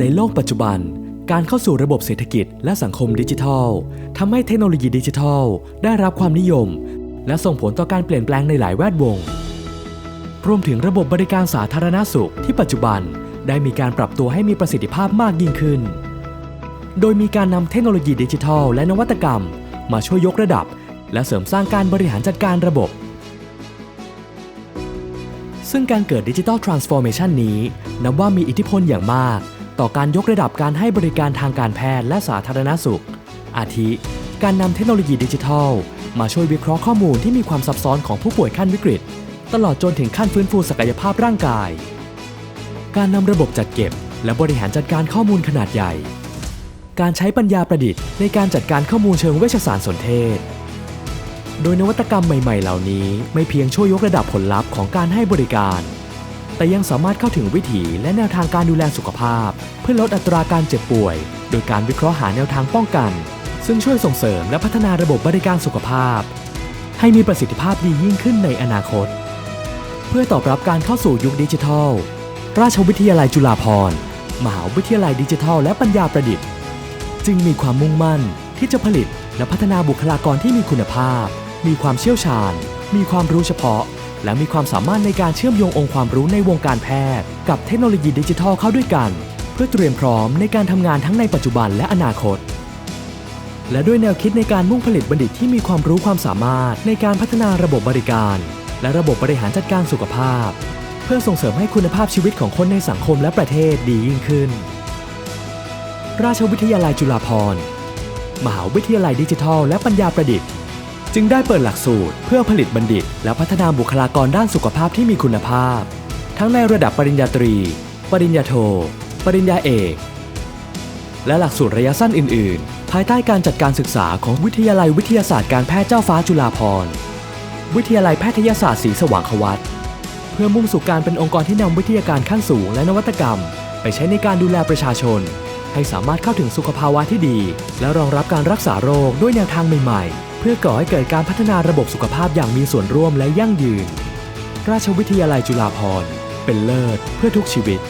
ในโลกปัจจุบัน การเข้าสู่ระบบเศรษฐกิจและสังคมดิจิทัลทำให้เทคโนโลยีดิจิทัล ได้รับความนิยม และส่งผลต่อการเปลี่ยนแปลงในหลายแวดวง รวมถึงระบบบริการสาธารณสุขที่ปัจจุบันได้มีการปรับตัวให้มีประสิทธิภาพมากยิ่งขึ้น โดยมีการนำเทคโนโลยีดิจิทัล และนวัตกรรม มาช่วยยกระดับ และเสริมสร้างการบริหารจัดการระบบ ซึ่งการเกิดดิจิทัลทรานส์ฟอร์เมชันนี้นับว่ามีอิทธิพลอย่างมาก ต่อการยกระดับการให้บริการทางการแพทย์และสาธารณสุข อาทิ การนำเทคโนโลยีดิจิทัล มาช่วยวิเคราะห์ข้อมูลที่มีความซับซ้อนของผู้ป่วยขั้นวิกฤต ตลอดจนถึงขั้นฟื้นฟูศักยภาพร่างกาย การนำระบบจัดเก็บ และบริหารจัดการข้อมูลขนาดใหญ่ การใช้ปัญญาประดิษฐ์ในการจัดการข้อมูลเชิงเวชศาสตร์สนเทศ โดยนวัตกรรมใหม่ ๆ เหล่านี้ ไม่เพียงช่วยยกระดับผลลัพธ์ของการให้บริการ แต่ยังสามารถเข้าถึงวิถีและแนวทางการดูแลสุขภาพ เพื่อลดอัตราการเจ็บป่วย โดยการวิเคราะห์หาแนวทางป้องกัน ซึ่งช่วยส่งเสริมและพัฒนาระบบบริการสุขภาพ ให้มีประสิทธิภาพดียิ่งขึ้นในอนาคต เพื่อตอบรับการเข้าสู่ยุคดิจิทัล ราชวิทยาลัยจุฬาภรณ์มหาวิทยาลัยดิจิทัล และปัญญาประดิษฐ์ จึงมีความมุ่งมั่นที่จะผลิตและพัฒนาบุคลากรที่มีคุณภาพ มีความเชี่ยวชาญ มีความรู้เฉพาะ และมีความสามารถในการเชื่อมโยงองค์ความรู้ในวงการแพทย์ กับเทคโนโลยีดิจิทัลเข้าด้วยกัน เพื่อเตรียมพร้อมในการทำงานทั้งในปัจจุบันและอนาคต และด้วยแนวคิดในการมุ่งผลิตบัณฑิตที่มีความรู้ความสามารถในการพัฒนาระบบบริการ และระบบบริหารจัดการสุขภาพ เพื่อส่งเสริมให้คุณภาพชีวิตของคนในสังคมและประเทศดียิ่งขึ้น ราชวิทยาลัยจุฬาภรณ์มหาวิทยาลัยดิจิทัล และปัญญาประดิษฐ์ จึงได้เปิดหลักสูตร เพื่อผลิตบัณฑิต และพัฒนาบุคลากรด้านสุขภาพที่มีคุณภาพ ทั้งในระดับปริญญาตรี ปริญญาโท ปริญญาเอก และหลักสูตรระยะสั้นอื่น ๆ ภายใต้การจัดการศึกษาของวิทยาลัยวิทยาศาสตร์การแพทย์เจ้าฟ้าจุฬาภรณ์วิทยาลัยแพทยศาสตร์ศรีสว่างควัตเพื่อมุ่งสู่การเป็นองค์กรที่นำวิทยาการขั้นสูงและนวัตกรรม ไปใช้ในการดูแลประชาชน ให้สามารถเข้าถึงสุขภาวะที่ดี และรองรับการรักษาโรคด้วยแนวทางใหม่ๆ เพื่อก่อให้เกิดการพัฒนาระบบสุขภาพอย่างมีส่วนร่วมและยั่งยืน ราชวิทยาลัยจุฬาภรณ์เป็นเลิศเพื่อทุกชีวิต